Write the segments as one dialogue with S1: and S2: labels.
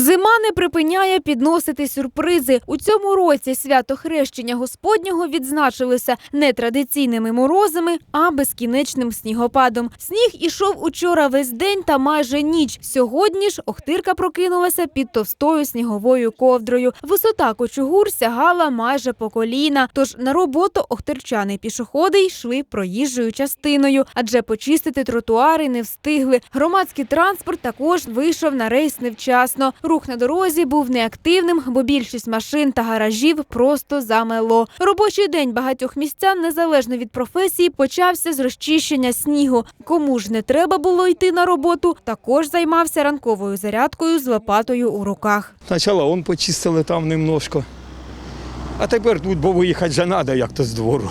S1: Зима не припиняє підносити сюрпризи. У цьому році свято хрещення Господнього відзначилося не традиційними морозами, а безкінечним снігопадом. Сніг ішов учора весь день та майже ніч. Сьогодні ж Охтирка прокинулася під товстою сніговою ковдрою. Висота кочугур сягала майже по коліна. Тож на роботу охтирчани пішоходи йшли проїжджою частиною, адже почистити тротуари не встигли. Громадський транспорт також вийшов на рейс невчасно. Рух на дорозі був неактивним, бо більшість машин та гаражів просто замело. Робочий день багатьох містян, незалежно від професії, почався з розчищення снігу. Кому ж не треба було йти на роботу, також займався ранковою зарядкою з лопатою у руках.
S2: Спочатку он почистили там немножко. А тепер тут, бо виїхати вже треба як-то з двору.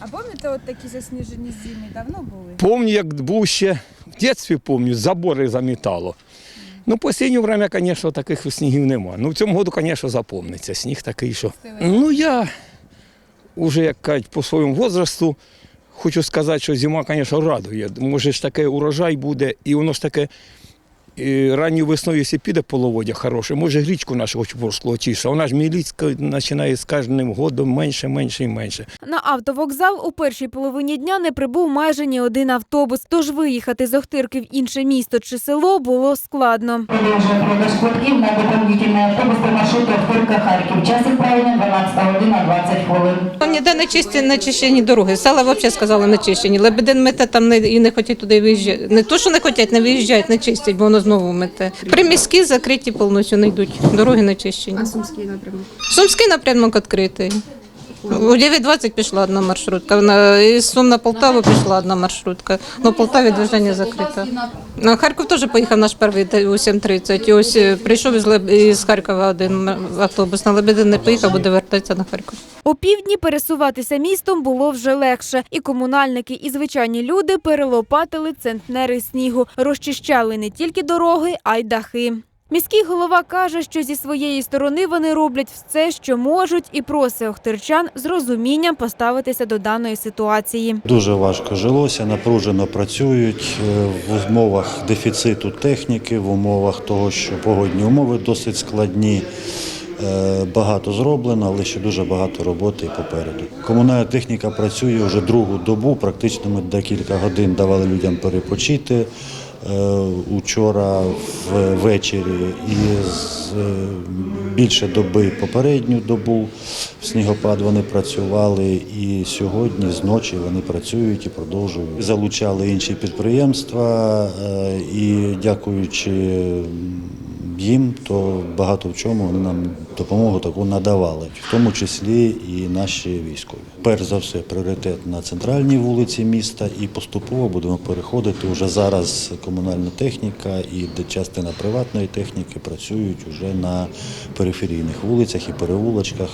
S3: А пам'ятаєте, от такі засніжені зими давно були?
S2: Помню, як був ще в дитинстві помню, забори замітало. Ну, по останнє время, звісно, таких снігів нема. Ну, в цьому году, звісно, запомниться. Сніг такий, що. Ну, я вже, як кажуть, по своєму возрасту хочу сказати, що зима, звісно, радує. Може ж таке урожай буде, і воно ж таке. І ранньою весною, якщо піде половодя хороше, може річку нашу Очворську очише. Вона ж міліцька починає з кожним годом менше, менше і менше.
S1: На автовокзал у першій половині дня не прибув майже ні один автобус. Тож виїхати з Охтирки в інше місто чи село було складно.
S4: Продовжує продаж квитків на доповнительний автобус по маршруту Охтирка-Харків. Час відправлення 12 година 20 хвилин.
S5: Там ніде не чисті, не чищені дороги. Села взагалі сказали не чищені. Лебедин мете там не, і не хочуть туди виїжджати. Не то, що не хочуть, не виїжджають, не чистять, бо воно знову мете. Приміські закриті повністю не йдуть. Дороги не чищені.
S6: А Сумський напрямок?
S5: Сумський напрямок відкритий. У 9.20 пішла одна маршрутка. На- Сум на Полтаву пішла одна маршрутка. Ну, в Полтаві движення закрите. На Харків теж поїхав наш перший у 7.30. І ось е, прийшов із, Леб... із Харкова один автобус. На Лебедин не поїхав, буде вертатися на Харків.
S1: О півдні пересуватися містом було вже легше, і комунальники, і звичайні люди перелопатили центнери снігу, розчищали не тільки дороги, а й дахи. Міський голова каже, що зі своєї сторони вони роблять все, що можуть, і просить охтирчан з розумінням поставитися до даної ситуації.
S7: Дуже важко жилося, напружено працюють е, в умовах дефіциту техніки, в умовах того, що погодні умови досить складні. Е, Багато зроблено, але ще дуже багато роботи і попереду. Комунальна техніка працює вже другу добу. Практично ми декілька годин давали людям перепочити. Е, Учора ввечері і з е, більше доби попередню добу в снігопад вони працювали і сьогодні зночі вони працюють і продовжують. Залучали інші підприємства е, і дякуючи їм, то багато в чому вони нам допомогу таку надавали, в тому числі і наші військові. Перш за все, пріоритет на центральній вулиці міста, і поступово будемо переходити. Уже зараз комунальна техніка і частина приватної техніки працюють уже на периферійних вулицях і переулочках.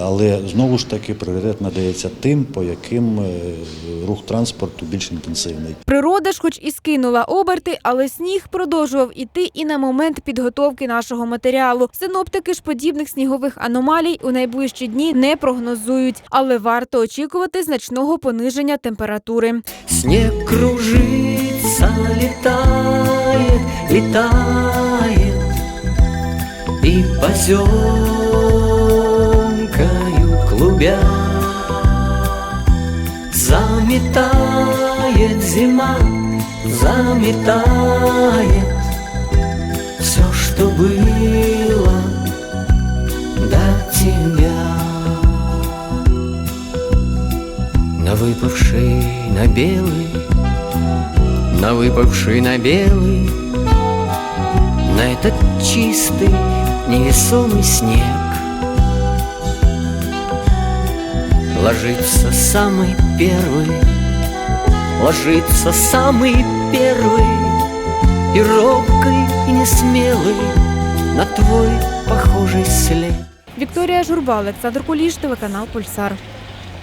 S7: Але знову ж таки пріоритет надається тим, по яким е, рух транспорту більш інтенсивний.
S1: Природа ж, хоч і скинула оберти, але сніг продовжував іти і на момент підготовки нашого матеріалу. Синоптики ж подібних снігових аномалій у найближчі дні не прогнозують, але варто очікувати значного пониження температури.
S8: Снег кружится, летает, летает И поземкою клубя Заметает зима, заметает Все, что было до тебя. На выпавший на белый, на выпавший на белый, На этот чистый невесомый снег. Ложится самый первый, ложится самый первый И робкий, и несмелый на твой похожий след
S1: Вікторія Журба, Олександр Куліш, телеканал Пульсар.